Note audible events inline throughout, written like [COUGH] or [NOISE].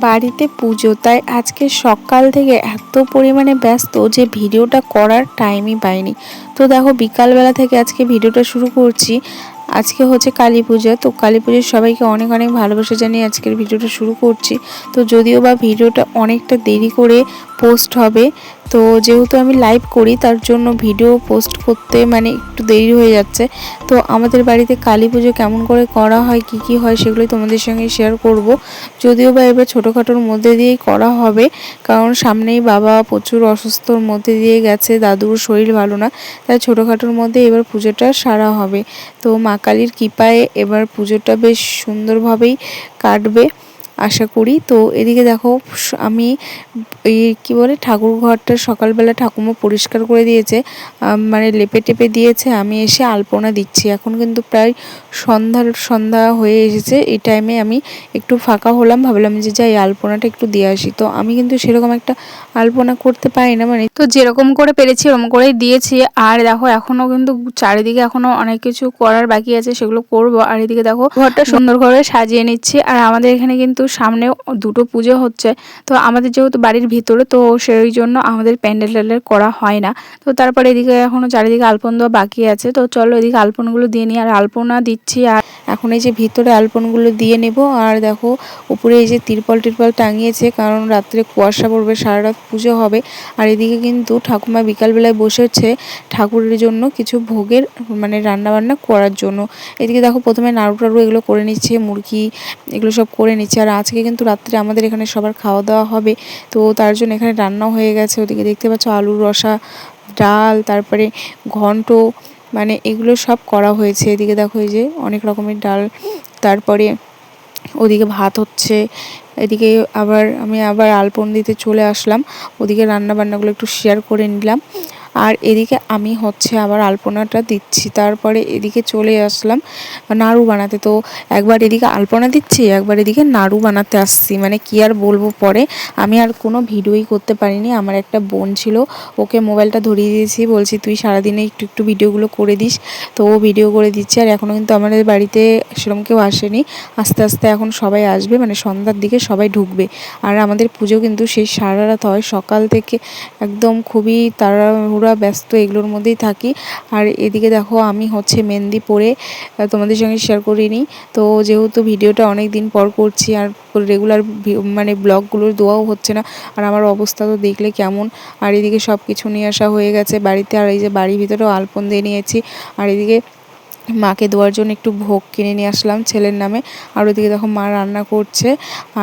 বাড়িতে পুজো, তাই আজকে সকাল থেকে এত পরিমাণে ব্যস্ত যে ভিডিওটা করার টাইমই পাইনি। তো দেখো, বিকালবেলা থেকে আজকে ভিডিওটা শুরু করছি। আজকে হচ্ছে কালী পূজা, তো কালী পুজোর সবাইকে অনেক অনেক ভালোবাসা জানিয়ে আজকের ভিডিওটা শুরু করছি। তো যদিও বা ভিডিওটা অনেকটা দেরি করে পোস্ট হবে। তো যেহেতু আমি লাইভ করি, তার জন্য ভিডিও পোস্ট করতে মানে একটু দেরি হয়ে যাচ্ছে। তো আমাদের বাড়িতে কালী পুজো কেমন করে করা হয়, কি কি হয়, সেগুলোই তোমাদের সঙ্গে শেয়ার করব। যদিও বা এবার ছোটোখাটোর মধ্যে দিয়েই করা হবে, কারণ সামনেই বাবা প্রচুর অসুস্থর মধ্যে দিয়ে গেছে, দাদুর শরীর ভালো না, তাই ছোটোখাটোর মধ্যে এবার পুজোটা সারা হবে। তো মা কালীর কৃপায় এবার পুজোটা বেশ সুন্দরভাবেই কাটবে। আশা করি। তো এদিকে দেখো, আমি এই কী বলে, ঠাকুর ঘরটা সকালবেলা ঠাকুমা পরিষ্কার করে দিয়েছে মানে লেপে টেপে দিয়েছে। আমি এসে আলপনা দিচ্ছি। এখন কিন্তু প্রায় সন্ধ্যার, সন্ধ্যা হয়ে এসেছে। এই টাইমে আমি একটু ফাঁকা হলাম, ভাবলাম যে যাই, আলপনাটা একটু দিয়ে আসি। তো আমি কিন্তু সেরকম একটা আলপনা করতে পারি না মানে তো যেরকম করে পেরেছি, ওরকম করেই দিয়েছি। আর দেখো এখনও কিন্তু চারিদিকে এখনও অনেক কিছু করার বাকি আছে, সেগুলো করব। আর এদিকে দেখো, ঘরটা সুন্দর করে সাজিয়ে নিচ্ছি। আর আমাদের এখানে কিন্তু সামনে দুটো পুজো হচ্ছে। তো আমাদের যেহেতু বাড়ির ভিতরে, তো সেই জন্য আমাদের প্যান্ডেল করা হয় না। তো তারপরে এদিকে এখনও চারিদিকে আলপন দেওয়া বাকি আছে। তো চলো এদিকে আলপনগুলো দিয়ে নিই। আর আলপনা দিচ্ছি, আর এখন এই যে ভিতরে আলপনগুলো দিয়ে নেব। আর দেখো, উপরে এই যে তিরপল টিরপল টাঙিয়েছে, কারণ রাত্রে কুয়াশা পড়বে সারা রাত পুজো হবে। আর এদিকে কিন্তু ঠাকুমা বিকালবেলায় বসেছে ঠাকুরের জন্য কিছু ভোগের মানে রান্নাবান্না করার জন্য। এদিকে দেখো, প্রথমে নাড়ু টাড়ু এগুলো করে নিচ্ছে, মুরগি এগুলো সব করে নিচ্ছে। আর আজকে কিন্তু রাত্রে আমাদের এখানে সবার খাওয়া দাওয়া হবে। তো তার জন্য এখানে রান্নাও হয়ে গেছে। ওদিকে দেখতে পাচ্ছ আলুর রসা, ডাল, তারপরে ঘন্ট মানে এগুলো সব করা হয়েছে। এদিকে দেখো এই যে অনেক রকমের ডাল, তারপরে ওদিকে ভাত হচ্ছে। এদিকে আবার আমি আবার আলপন দিতে চলে আসলাম। ওদিকে রান্না বান্নাগুলো একটু শেয়ার করে নিলাম। আর এদিকে আমি হচ্ছে আবার আলপনাটা দিচ্ছি। তারপরে এদিকে চলে আসলাম নাড়ু বানাতে। তো একবার এদিকে আলপনা দিচ্ছি, একবার এদিকে নাড়ু বানাতে আসছি। মানে কি আর বলব পরে? আমি আর কোনো ভিডিওই করতে পারিনি। আমার একটা বোন ছিল, ওকে মোবাইলটা ধরিয়ে দিয়েছি। বলছি, তুই সারাদিনে একটু একটু ভিডিওগুলো করে দিস। তো ও ভিডিও করে দিচ্ছে। আর এখনও কিন্তু আমাদের বাড়িতে সেরকম কেউ আসেনি। আস্তে আস্তে এখন সবাই আসবে। মানে সন্ধ্যার দিকে সবাই ঢুকবে। আর আমাদের পুজো কিন্তু সেই সারা রাত হয়। সকাল থেকে একদম খুবই তারা পুরা ব্যস্ত, এগুলোর মধ্যেই থাকি। আর এদিকে দেখো, আমি হচ্ছে মেহেন্দি পরে তোমাদের সঙ্গে শেয়ার করিনি। তো যেহেতু ভিডিওটা অনেক দিন পর করছি, আর রেগুলার মানে ব্লগগুলোর দোয়াও হচ্ছে না, আর আমার অবস্থা তো দেখলে কেমন। আর এদিকে সব কিছু নিয়ে আসা হয়ে গেছে বাড়িতে, আর এই যে বাড়ির ভিতরেও আলপন দিয়ে নিয়েছি। আর এদিকে মাকে দেওয়ার জন্য একটু ভোগ কিনে নিয়ে আসলাম ছেলের নামে। আর ওদিকে দেখো মা রান্না করছে।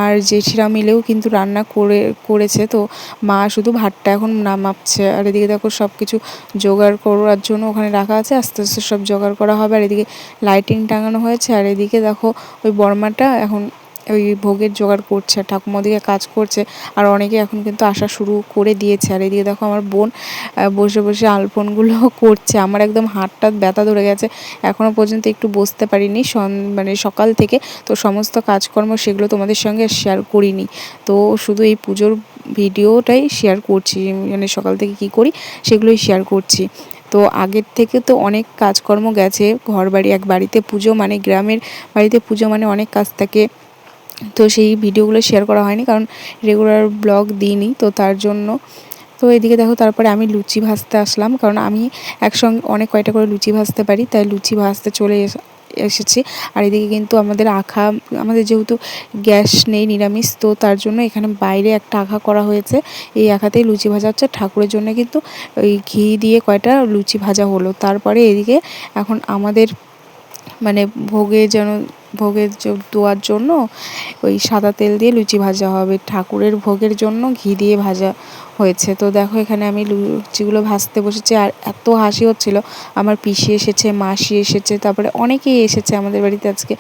আর জেঠিরা মিলেও কিন্তু রান্না করে, করেছে। তো মা শুধু ভাতটা এখন নামাচ্ছে। আর এদিকে দেখো সব কিছু জোগাড় করার জন্য ওখানে রাখা আছে। আস্তে আস্তে সব জোগাড় করা হবে। আর এদিকে লাইটিং টাঙানো হয়েছে। আর এদিকে দেখো ওই বর্মাটা এখন ওই ভোগের জোগাড় করছে, আর ঠাকুমা ওদিকে কাজ করছে, আর অনেকে এখন কিন্তু আসা শুরু করে দিয়েছে। আর এদিকে দেখো আমার বোন বসে বসে আলপনগুলো [LAUGHS] করছে। আমার একদম হাতটা ব্যথা ধরে গেছে এখনও পর্যন্ত একটু বসতে পারিনি। মানে সকাল থেকে তো সমস্ত কাজকর্ম সেগুলো তোমাদের সঙ্গে শেয়ার করিনি। তো শুধু এই পুজোর ভিডিওটাই শেয়ার করছি মানে সকাল থেকে কি করি সেগুলোই শেয়ার করছি। তো আগের থেকে তো অনেক কাজকর্ম গেছে ঘর বাড়ি এক বাড়িতে পুজো মানে গ্রামের বাড়িতে পুজো মানে অনেক কাজ থাকে। তো সেই ভিডিওগুলো শেয়ার করা হয়নি, কারণ রেগুলার ব্লগ দিইনি, তো তার জন্য। তো এদিকে দেখো, তারপরে আমি লুচি ভাজতে আসলাম, কারণ আমি একসঙ্গে অনেক কয়টা করে লুচি ভাজতে পারি, তাই লুচি ভাজতে চলে এসেছি। আর এদিকে কিন্তু আমাদের আখা, আমাদের যেহেতু গ্যাস নেই, নিরামিষ, তো তার জন্য এখানে বাইরে একটা আখা করা হয়েছে। এই আখাতেই লুচি ভাজা হচ্ছে। ঠাকুরের জন্য কিন্তু ওই ঘি দিয়ে কয়টা লুচি ভাজা হলো। তারপরে এদিকে এখন আমাদের মানে ভোগে যেন ভোগের দেওয়ার জন্য ওই সাদা তেল দিয়ে লুচি ভাজা হবে। ঠাকুরের ভোগের জন্য ঘি দিয়ে ভাজা হয়েছে। তো দেখো এখানে আমি লুচিগুলো ভাজতে বসেছি আর এত হাসি হচ্ছিল। আমার পিসি এসেছে, মাসি এসেছে, তারপরে অনেকেই এসেছে আমাদের বাড়িতে আজকে।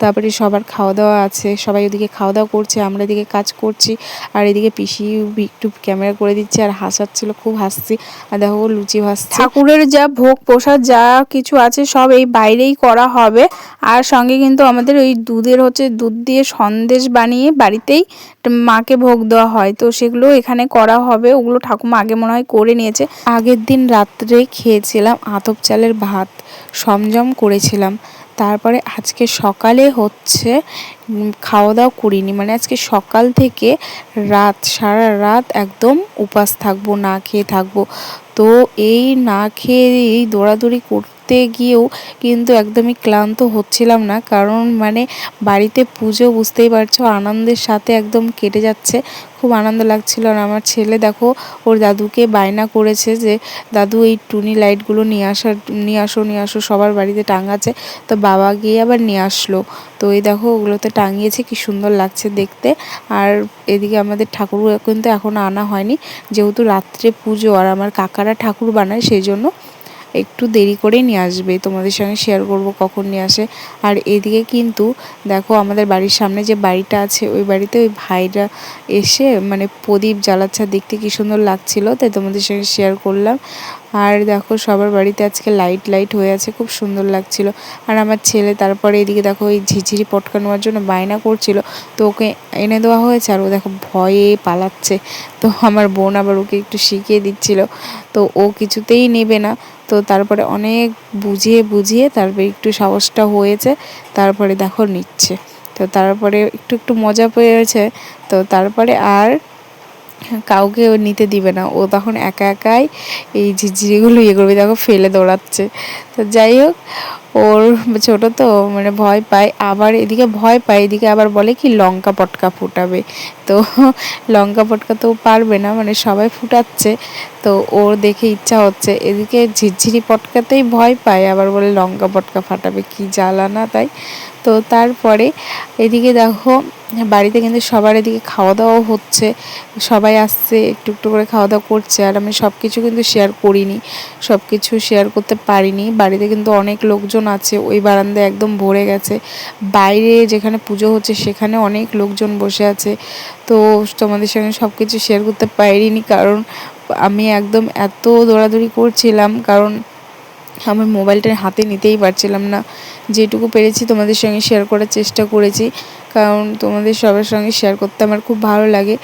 তারপরে সবার খাওয়া দাওয়া আছে, সবাই ওদিকে খাওয়া দাওয়া করছে, আমরা এদিকে কাজ করছি আর এদিকে পিসি একটু ক্যামেরা করে দিচ্ছে আর হাসাচ্ছিল, খুব হাসছি। আর দেখো লুচি ভাজছে। ঠাকুরের যা ভোগ প্রসাদ যা কিছু আছে সব এই বাইরেই করা হবে। আর সঙ্গে কিন্তু আমাদের ওই দুধের হচ্ছে দুধ দিয়ে সন্দেশ বানিয়ে বাড়িতেই মাকে ভোগ দেওয়া হয়। তো সেগুলো এখানে করা হবে। ওগুলো ঠাকুমা আগে মনে হয় করে নিয়েছে। আগের দিন রাত্রে খেয়েছিলাম আতপ চালের ভাত সমজম করেছিলাম। তারপরে আজকে সকালে হচ্ছে খাওয়া দাওয়া করিনি। মানে আজকে সকাল থেকে রাত, সারা রাত একদম উপাস থাকব, না খেয়ে থাকব। তো এই না খেয়ে এই দৌড়াদৌড়ি করতে গিয়েও কিন্তু একদমই ক্লান্ত হচ্ছিলাম না। কারণ মানে বাড়িতে পুজো বুঝতেই পারছ, আনন্দের সাথে একদম কেটে যাচ্ছে। খুব আনন্দ লাগছিল। আর আমার ছেলে দেখো, ওর দাদুকে বায়না করেছে যে, দাদু, এই টুনি লাইটগুলো নিয়ে আসার, নিয়ে আসো নিয়ে আসো, সবার বাড়িতে টাঙাচ্ছে তো বাবা গিয়ে আবার নিয়ে আসলো। তো এই দেখো, ওগুলোতে টাঙিয়েছে, কি সুন্দর লাগছে দেখতে। আর এদিকে আমাদের ঠাকুর কিন্তু এখনও আনা হয়নি। যেহেতু রাত্রে পুজো, আর আমার কাকারা ঠাকুর বানায়, সেই জন্য একটু দেরি করেই নিয়ে আসবে। তোমাদের সঙ্গে শেয়ার করব কখন নিয়ে আসে। আর এদিকে কিন্তু দেখো আমাদের বাড়ির সামনে যে বাড়িটা আছে, ওই বাড়িতে ওই ভাইরা এসে মানে প্রদীপ জ্বালাচ্ছে। দেখতে কি সুন্দর লাগছিল, তাই তোমাদের সঙ্গে শেয়ার করলাম। আর দেখো সবার বাড়িতে আজকে লাইট লাইট হয়ে আছে, খুব সুন্দর লাগছিল। আর আমার ছেলে তারপরে এদিকে দেখো ওই ঝিঝিরি পটকা নেওয়ার জন্য বায়না করছিল। তো ওকে এনে দেওয়া হয়েছে, আর ও দেখো ভয়ে পালাচ্ছে। তো আমার বোন আবার ওকে একটু শিখিয়ে দিচ্ছিল। তো ও কিছুতেই নেবে না। তো তারপরে অনেক বুঝিয়ে বুঝিয়ে তারপরে একটু সাহসটা হয়েছে, তারপরে দেখো নিচ্ছে। তো তারপরে একটু একটু মজা পেয়েছে, তো তারপরে আর কাউকে ও নিতে দিবে না। ও তখন একা একাই এই ঝিঝিরিগুলো ইয়ে করবে, দেখো ফেলে দৌড়াচ্ছে। তো যাই হোক ওর ছোট তো মানে ভয় পায়। আবার এদিকে ভয় পায়, এদিকে আবার বলে কি, লঙ্কা পটকা ফুটাবে। তো লঙ্কা পটকা তো পারবে না মানে সবাই ফুটাচ্ছে। তো ওর দেখে ইচ্ছা হচ্ছে। এদিকে ঝিরঝিরি পটকাতেই ভয় পায়, আবার বলে লঙ্কা পটকা ফাটাবে, কি জ্বালা না তাই। তো তারপরে এদিকে দেখো, বাড়িতে কিন্তু সবার এদিকে খাওয়া দাওয়াও হচ্ছে। সবাই আসছে, একটু একটু করে খাওয়া দাওয়া করছে। আর আমি সব কিছু কিন্তু শেয়ার করিনি। সব কিছু শেয়ার করতে পারিনি। বাড়িতে কিন্তু অনেক লোকজন আছে, ওই বারান্দায় একদম ভরে গেছে। বাইরে যেখানে পুজো হচ্ছে সেখানে অনেক লোকজন বসে আছে। তো তোমাদের সঙ্গে সব কিছু শেয়ার করতে পারিনি কারণ আমি একদম এত দৌড়াদৌড়ি করছিলাম কারণ আমার মোবাইলটা হাতে নিতেই পারছিলাম না। যেটুকু পেরেছি তোমাদের সঙ্গে শেয়ার করার চেষ্টা করেছি। কারণ তোমাদের সবার সঙ্গে শেয়ার করতে আমার খুব ভালো লাগে।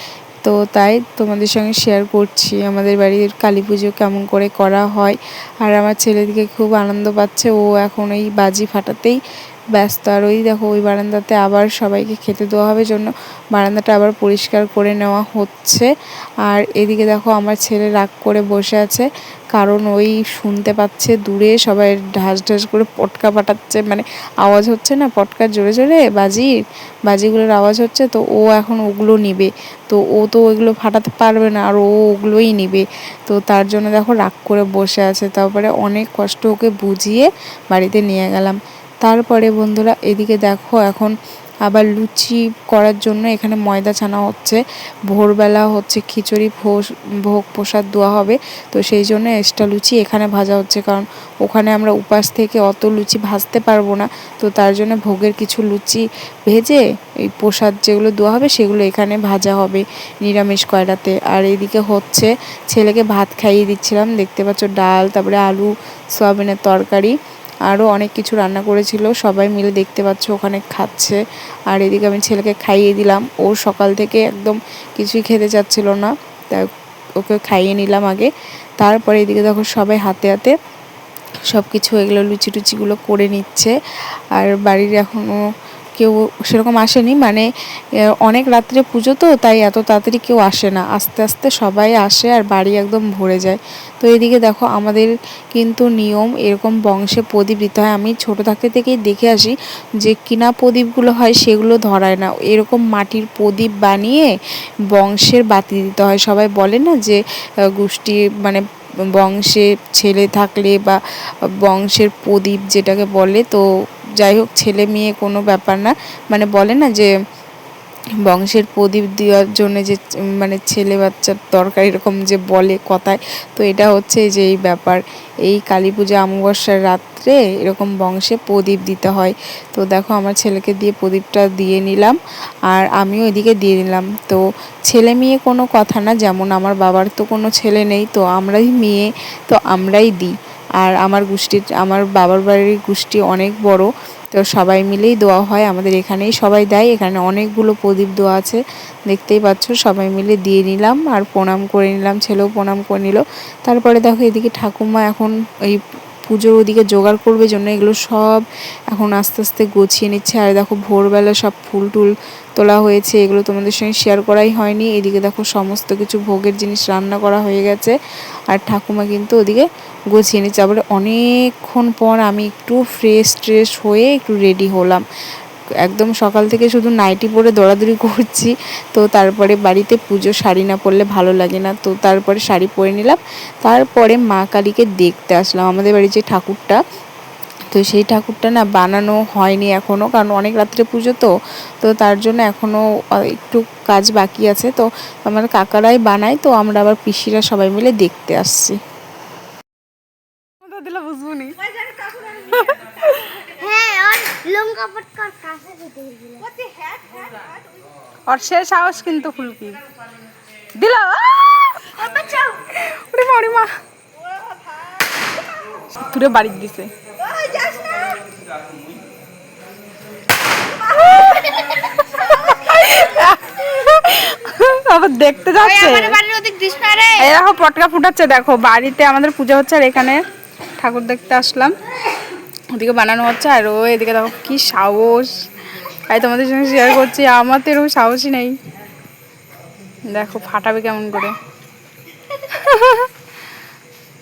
তো তাই তোমাদের সঙ্গে শেয়ার করছি। আমাদের বাড়ির কালী পুজো কেমন করে করা হয়। আর আমার ছেলেদিকে খুব আনন্দ পাচ্ছে। ও এখন এই বাজি ফাটাতেই ব্যস্ত। আর ওই দেখো, ওই বারান্দাতে আবার সবাইকে খেতে দেওয়া হবে জন্য। বারান্দাটা আবার পরিষ্কার করে নেওয়া হচ্ছে। আর এদিকে দেখো, আমার ছেলে রাগ করে বসে আছে। কারণ ওই শুনতে পাচ্ছে দূরে, সবাই ঢাস ঢাস করে পটকা পাঠাচ্ছে। মানে আওয়াজ হচ্ছে না, পটকার জোরে জোরে, বাজির? বাজিগুলোর আওয়াজ হচ্ছে, তো ও এখন ওগুলো নিবে। তো ও তো ওইগুলো ফাটাতে পারবে না, আর ও ওগুলোই নিবে। তো তার জন্য দেখো, রাগ করে বসে আছে। তারপরে অনেক কষ্ট ওকে বুঝিয়ে বাড়িতে নিয়ে গেলাম। তারপরে বন্ধুরা এদিকে দেখো এখন আবার লুচি করার জন্য এখানে ময়দা ছানা হচ্ছে। ভোরবেলা হচ্ছে খিচুড়ি ভোগ প্রসাদ দেওয়া হবে। তো সেই জন্য এক্সট্রা লুচি এখানে ভাজা হচ্ছে কারণ ওখানে আমরা উপাস থেকে অত লুচি ভাজতে পারব না। তো তার জন্য ভোগের কিছু লুচি ভেজে এই প্রসাদ যেগুলো দেওয়া হবে সেগুলো এখানে ভাজা হবে নিরামিষ কয়লাতে আর এদিকে হচ্ছে ছেলেকে ভাত খাইয়ে দিচ্ছিলাম। দেখতে পাচ্ছ ডাল, তারপরে আলু, সয়াবিনের তরকারি। আরও অনেক কিছু রান্না করেছিল। সবাই মিলে দেখতে পাচ্ছ ওখানে খাচ্ছে। আর এদিকে আমি ছেলেকে খাইয়ে দিলাম। ও সকাল থেকে একদম কিছুই খেতে চাচ্ছিল না। তা ওকে খাইয়ে নিলাম আগে। তারপরে এদিকে দেখো সবাই হাতে হাতে সব কিছু এগুলো লুচি টুচিগুলো করে নিচ্ছে। আর বাড়ির এখনও কেউ সেরকম আসেনি। মানে অনেক রাত্রে পুজো তো, তাই এত তাড়াতাড়ি কেউ আসে না। আস্তে আস্তে সবাই আসে আর বাড়ি একদম ভরে যায়। তো এদিকে দেখো, আমাদের কিন্তু নিয়ম এরকম বংশে প্রদীপ দিতে হয়। আমি ছোট থাকতে থেকেই দেখে আসি যে, কিনা প্রদীপগুলো হয় সেগুলো ধরায় না। এরকম মাটির প্রদীপ বানিয়ে বংশের বাতি দিতে হয়। সবাই বলে না যে গোষ্ঠী মানে বংশে ছেলে থাকলে বা বংশের প্রদীপ যেটাকে বলে, তো যাই হোক, ছেলে মেয়ে কোনো ব্যাপার না। মানে বলে না যে, বংশের প্রদীপ দেওয়ার জন্য যে মানে ছেলে বাচ্চার দরকার এরকম যে বলে কথায়, তো এটা হচ্ছে যে এই ব্যাপার। এই কালী পূজা অমাবস্যার রাত্রে এরকম বংশে প্রদীপ দিতে হয়। তো দেখো, আমার ছেলেকে দিয়ে প্রদীপটা দিয়ে নিলাম আর আমিও এদিকে দিয়ে নিলাম। তো ছেলে মেয়ে কোনো কথা না, যেমন আমার বাবার তো কোনো ছেলে নেই, তো আমরাই মেয়ে, তো আমরাই দিই। আর আমার গোষ্ঠীর আমার বাবার বাড়ির গোষ্ঠী অনেক বড়, তো সবাই মিলেই দোয়া হয় আমাদের এখানেই সবাই দেয়, এখানে অনেকগুলো প্রদীপ দোয়া আছে, দেখতেই পাচ্ছ সবাই মিলে দিয়ে নিলাম আর প্রণাম করে নিলাম, ছেলেও প্রণাম করে নিল। তারপরে দেখো এদিকে ঠাকুমা এখন ওই পুজোর ওদিকে জোগাড় করবে জন্য এগুলো সব এখন আস্তে আস্তে গুছিয়ে নিচ্ছে। আর দেখো ভোরবেলা সব ফুল টুল তোলা হয়েছে, এগুলো তোমাদের সঙ্গে শেয়ার করাই হয়নি। এদিকে দেখো সমস্ত কিছু ভোগের জিনিস রান্না করা হয়ে গেছে। আর ঠাকুমা কিন্তু ওদিকে গুছিয়ে নিচ্ছে। আবার অনেকক্ষণ পর আমি একটু ফ্রেশ ট্রেশ হয়ে একটু রেডি হলাম। একদম সকাল থেকে শুধু নাইটি পরে দৌড়াদৌড়ি করছি। তো তারপরে বাড়িতে পুজো, শাড়ি না পরলে ভালো লাগে না। তো তারপরে শাড়ি পরে নিলাম। তারপরে মা কালীকে দেখতে আসলাম। আমাদের বাড়ির যে ঠাকুরটা, তো সেই ঠাকুরটা না বানানো হয়নি এখনও কারণ অনেক রাত্রে পুজো তো। তো তার জন্য এখনও একটু কাজ বাকি আছে। তো আমার কাকারাই বানায়, তো আমরা আবার পিসিরা সবাই মিলে দেখতে আসছি দিলে বুঝবনি হ্যাঁ আর লঙ্কা পটকার কাছে যেতে গেছিল ওর সে সাহস কিন্তু ফুলকি। দিল। ওরে মা ওরে মা। তুরে বাড়ি দিছে। আবার দেখতে যাচ্ছে। দেখো পটকা ফুটাচ্ছে দেখো বাড়িতে আমাদের পুজো হচ্ছে আর এখানে ঠাকুর দেখতে আসলাম। ওদিকে বানানো হচ্ছে আর ও এদিকে দেখো কি সাহস। তাই তোমাদের সঙ্গে শেয়ার করছি আমার তো এরকম সাহসই নেই। দেখো ফাটাবে কেমন করে।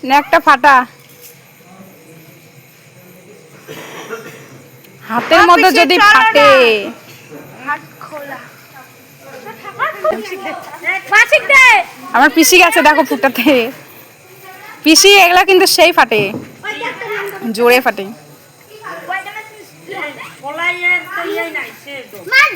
না একটা ফাটা। হাতের মধ্যে যদি ফাটে। আমার পিসি গেছে দেখো ফুটাতে পিসি এগুলা কিন্তু সেই ফাটে। জোরে ফাটে মা ঝিকছে দেখো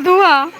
啊啊。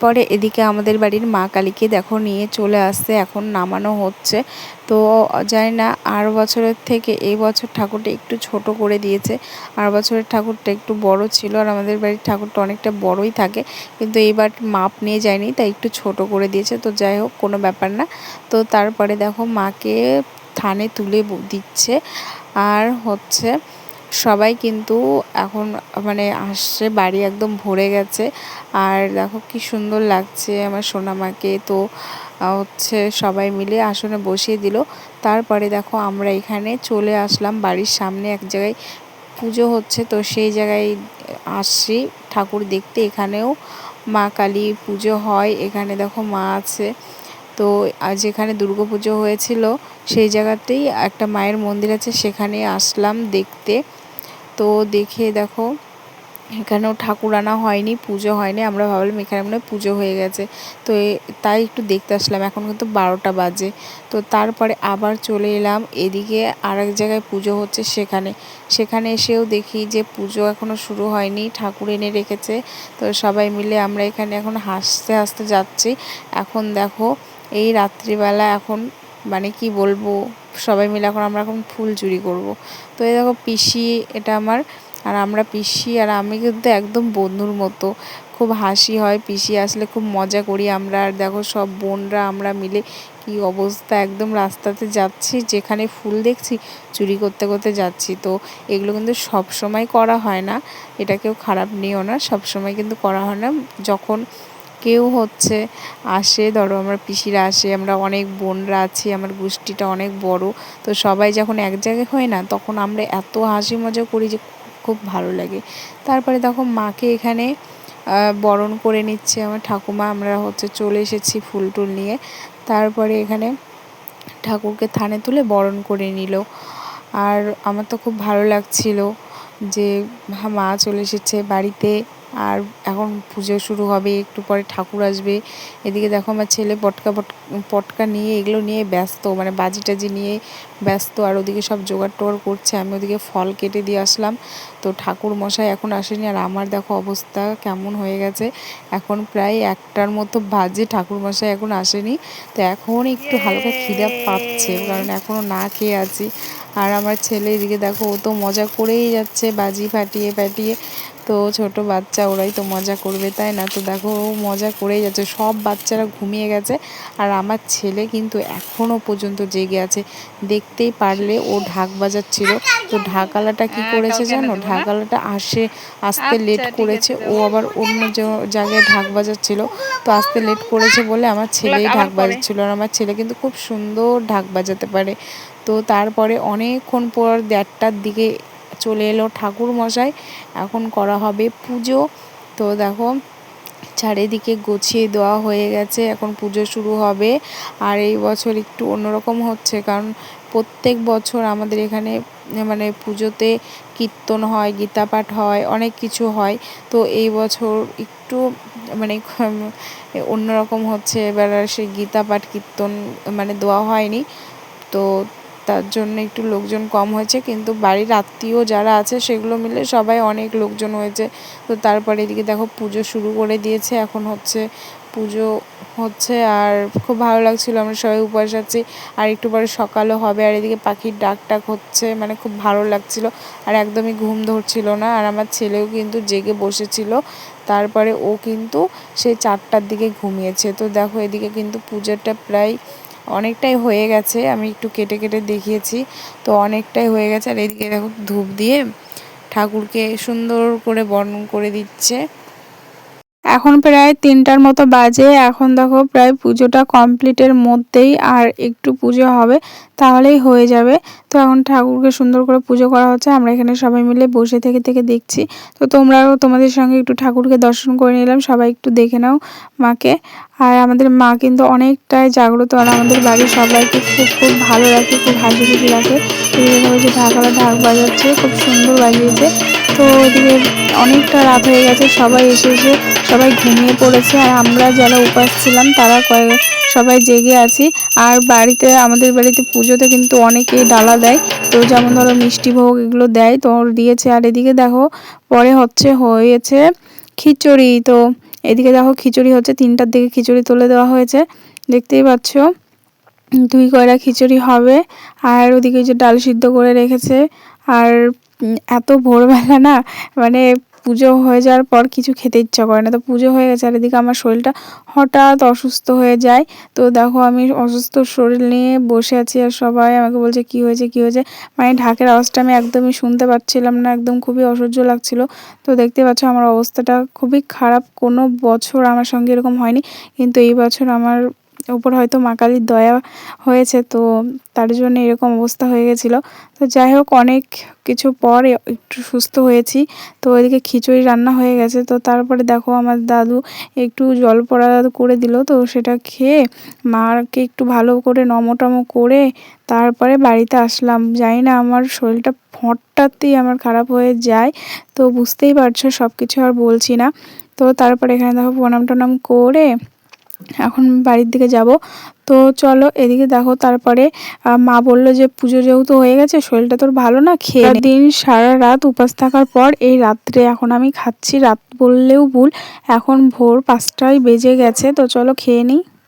তারপরে এদিকে আমাদের বাড়ির মা কালীকে দেখো নিয়ে চলে আসছে, এখন নামানো হচ্ছে। তো জানি না, আর বছরের থেকে এই বছর ঠাকুরটা একটু ছোট করে দিয়েছে। আর বছরের ঠাকুরটা একটু বড় ছিল, আর আমাদের বাড়ির ঠাকুরটা অনেকটা বড়ই থাকে। কিন্তু এইবার মাপ নিয়ে যায়নি, তাই একটু ছোট করে দিয়েছে। তো যাই হোক, কোনো ব্যাপার না। তো তারপরে দেখো মাকে থানে তুলে দিচ্ছে। আর হচ্ছে সবাই কিন্তু এখন মানে আসছে, বাড়ি একদম ভরে গেছে। আর দেখো কি সুন্দর লাগছে আমার সোনামাকে। তো হচ্ছে সবাই মিলে আসনে বসিয়ে দিল। তারপরে দেখো আমরা এখানে চলে আসলাম বাড়ির সামনে এক জায়গায়। পুজো হচ্ছে, তো সেই জায়গায় আসছি ঠাকুর দেখতে। এখানেও মা কালী পুজো হয়, এখানে দেখো মা আছে। তো যেখানে দুর্গা পুজো হয়েছিল, সেই জায়গাতেই একটা মায়ের মন্দির আছে, সেখানে আসলাম দেখতে। তো দেখে দেখো, এখানেও ঠাকুর আনা হয়নি, পুজো হয়নি। আমরা ভাবলাম এখানে মনে পুজো হয়ে গেছে। তো তাই একটু দেখতে আসলাম। এখন কিন্তু বারোটা বাজে। তো তারপরে আবার চলে এলাম। এদিকে আর এক জায়গায় পুজো হচ্ছে সেখানে। সেখানে এসেও দেখি যে পুজো এখনও শুরু হয়নি। ঠাকুর এনে রেখেছে। তো সবাই মিলে আমরা এখানে এখন হাসতে হাসতে যাচ্ছি। এখন দেখো, এই রাত্রিবেলা এখন মানে কি বলব? সবাই মিলে এখন আমরা এখন ফুল চুরি করব। তো এই দেখো পিসি এটা আমার, আর আমরা পিসি, আর আমি কিন্তু একদম বন্ধুর মতো। খুব হাসি হয়, পিসি আসলে খুব মজা করি আমরা। আর দেখো সব বোনরা আমরা মিলে কি অবস্থা, একদম রাস্তাতে যাচ্ছি, যেখানে ফুল দেখছি, চুরি করতে করতে যাচ্ছি। তো এগুলো কিন্তু সব সময় করা হয় না, এটা কেউ খারাপ নিও না, সব সময় কিন্তু করা হয় না। যখন কেউ হচ্ছে আসে, ধরো আমার পিসিরা আসে, আমরা অনেক বোনরা আছি, আমার গোষ্ঠীটা অনেক বড়, তো সবাই যখন এক জায়গায় হয় না, তখন আমরা এত হাসি মজা করি যে খুব ভালো লাগে। তারপরে দেখো মাকে এখানে বরণ করে নিচ্ছে আমার ঠাকুমা, আমরা হচ্ছে চলে এসেছি ফুল টুল নিয়ে। তারপরে এখানে ঠাকুরকে থানে তুলে বরণ করে নিল। আর আমার তো খুব ভালো লাগছিল যে মা চলে এসেছে বাড়িতে। আর এখন পুজো শুরু হবে, একটু পরে ঠাকুর আসবে। এদিকে দেখো আমার ছেলে পটকা পট, পটকা নিয়ে, এগুলো নিয়ে ব্যস্ত মানে বাজি টাজি নিয়ে ব্যস্ত। আর ওদিকে সব জোগাড় টোগাড় করছে, আমি ওদিকে ফল কেটে দিয়ে আসলাম। তো ঠাকুর মশাই এখন আসেনি, আর আমার দেখো অবস্থা কেমন হয়ে গেছে। এখন প্রায় একটার মতো বাজে, ঠাকুর মশাই এখন আসেনি। তো এখন একটু হালকা খিদা পাচ্ছে, কারণ এখনও না খেয়ে আছি। আর আমার ছেলে এদিকে দেখো, ও তো মজা করেই যাচ্ছে, বাজি ফাটিয়ে ফাটিয়ে। তো ছোট বাচ্চা ওরাই তো মজা করবে তাই না? তো দেখো ও মজা করেই যাচ্ছে। সব বাচ্চারা ঘুমিয়ে গেছে আর আমার ছেলে কিন্তু এখনও পর্যন্ত জেগে আছে। দেখতেই পারলে ও ঢাক বাজাচ্ছিল। তো ঢাকালাটা কি হ্যাঁ, করেছে জানো? ঢাকালাটা আসে আসতে আচ্ছা, লেট করেছে। ও আবার অন্য জায়গায় ঢাক বাজাচ্ছিল। তো আসতে লেট করেছে বলে আমার ছেলেই ঢাক। বাজাচ্ছিল। আর আমার ছেলে কিন্তু খুব সুন্দর ঢাক বাজাতে পারে। তো তারপরে অনেকক্ষণ পর দেড়টার দিকে চলে এলো ঠাকুর মশাই এখন করা হবে পুজো। তো দেখো, চারিদিকে গুছিয়ে দেওয়া হয়ে গেছে। এখন পুজো শুরু হবে। আর এই বছর একটু অন্যরকম হচ্ছে, কারণ প্রত্যেক বছর আমাদের এখানে মানে পুজোতে কীর্তন হয় গীতা পাঠ হয়, অনেক কিছু হয়। তো এই বছর একটু মানে অন্যরকম হচ্ছে। এবার আর সেই গীতা পাঠ কীর্তন মানে দেওয়া হয়নি। তো তার জন্য একটু লোকজন কম হয়েছে, কিন্তু বাড়ির আত্মীয় যারা আছে সেগুলো মিলে সবাই অনেক লোকজন হয়েছে। তো তারপরে এদিকে দেখো পুজো শুরু করে দিয়েছে, এখন হচ্ছে পুজো হচ্ছে আর খুব ভালো লাগছিল, আমরা সবাই উপবাস আছি। আর একটু পরে সকালও হবে আর এদিকে পাখির ডাক টাক হচ্ছে মানে খুব ভালো লাগছিল। আর একদমই ঘুম ধরছিল না, আর আমার ছেলেও কিন্তু জেগে বসেছিল। তারপরে ও কিন্তু সেই চারটার দিকে ঘুমিয়েছে। তো দেখো এদিকে কিন্তু পুজোটা প্রায় অনেকটাই হয়ে গেছে, আমি একটু কেটে কেটে দেখিয়েছি, তো অনেকটাই হয়ে গেছে। আর এদিকে দেখো ধূপ দিয়ে ঠাকুরকে সুন্দর করে বর্ণন করে দিচ্ছে। এখন প্রায় তিনটার মতো বাজে, এখন দেখো প্রায় পুজোটা কমপ্লিটের মধ্যেই আর একটু পুজো হবে, তাহলেই হয়ে যাবে। তো এখন ঠাকুরকে সুন্দর করে পুজো করা হচ্ছে, আমরা এখানে সবাই মিলে বসে থেকে থেকে দেখছি। তো তোমরাও তোমাদের সঙ্গে একটু ঠাকুরকে দর্শন করে নিলাম, সবাই একটু দেখে নাও মাকে। আর আমাদের মা কিন্তু অনেকটাই জাগ্রত, আর আমাদের বাড়ির সবাইকে খুব খুব ভালো রাখে, খুব হাসি খুশি রাখে। এদিকে যে ঢাক বাজাচ্ছে, খুব সুন্দর বাজিয়েছে। তো এদিকে অনেকটা রাত হয়ে গেছে, সবাই এসে এসে সবাই ঘুমিয়ে পড়েছে, আর আমরা যারা উপাস ছিলাম তারা কয়েক সবাই জেগে আছি। আর বাড়িতে, আমাদের বাড়িতে পুজোতে কিন্তু অনেকেই ডালা দেয়। তো যেমন ধরো মিষ্টি ভোগ এগুলো দেয়, তো দিয়েছে। আর এদিকে দেখো, পরে হচ্ছে, হয়েছে খিচুড়ি। তো এদিকে দেখো খিচুড়ি হচ্ছে, তিনটার দিকে খিচুড়ি তুলে দেওয়া হয়েছে। দেখতেই পাচ্ছ, দুই কয়লা খিচুড়ি হবে। আর ওদিকে যে ডাল সিদ্ধ করে রেখেছে। আর এত ভোরবেলা না মানে পুজো হয়ে যাওয়ার পর কিছু খেতে ইচ্ছা করে না। তো পুজো হয়ে গেছে আর এদিকে আমার শরীরটা হঠাৎ অসুস্থ হয়ে যায়। তো দেখো আমি অসুস্থ শরীর নিয়ে বসে আছি আর সবাই আমাকে বলছে, কি হয়েছে কি হয়েছে? মানে ঢাকের আওয়াজটা আমি একদমই শুনতে পাচ্ছিলাম না, একদম খুবই অসহ্য লাগছিল। তো দেখতে পাচ্ছ আমার অবস্থাটা খুবই খারাপ। কোনো বছর আমার সঙ্গে এরকম হয়নি, কিন্তু এই বছর আমার ওপর হয়তো মা কালীর দয়া হয়েছে, তো তার জন্য এরকম অবস্থা হয়ে গেছিল। তো যাই হোক, অনেক কিছু পর একটু সুস্থ হয়েছি। তো ওইদিকে খিচুড়ি রান্না হয়ে গেছে। তো তারপরে দেখো আমার দাদু একটু জল পড়া করে দিল। তো সেটা খেয়ে মাকে একটু ভালো করে নমটমো করে তারপরে বাড়িতে আসলাম। জানি না আমার শরীরটা হঠাৎই আমার খারাপ হয়ে যায়, তো বুঝতেই পারছ সব কিছু আর বলছি না। তো তারপরে এখানে দেখো প্রণাম টনাম করে এখন বাড়ির দিকে যাব। তো চলো এদিকে দেখো তারপরে মা বলল যে পুজো যেহেতু হয়ে গেছে শরীরটা তোর ভালো না? খেয়ে দিন সারা রাত উপাস থাকার পর এই রাত্রে এখন আমি খাচ্ছি রাত বললেও ভুল এখন ভোর পাঁচটায় বেজে গেছে তো চলো খেয়ে নিই।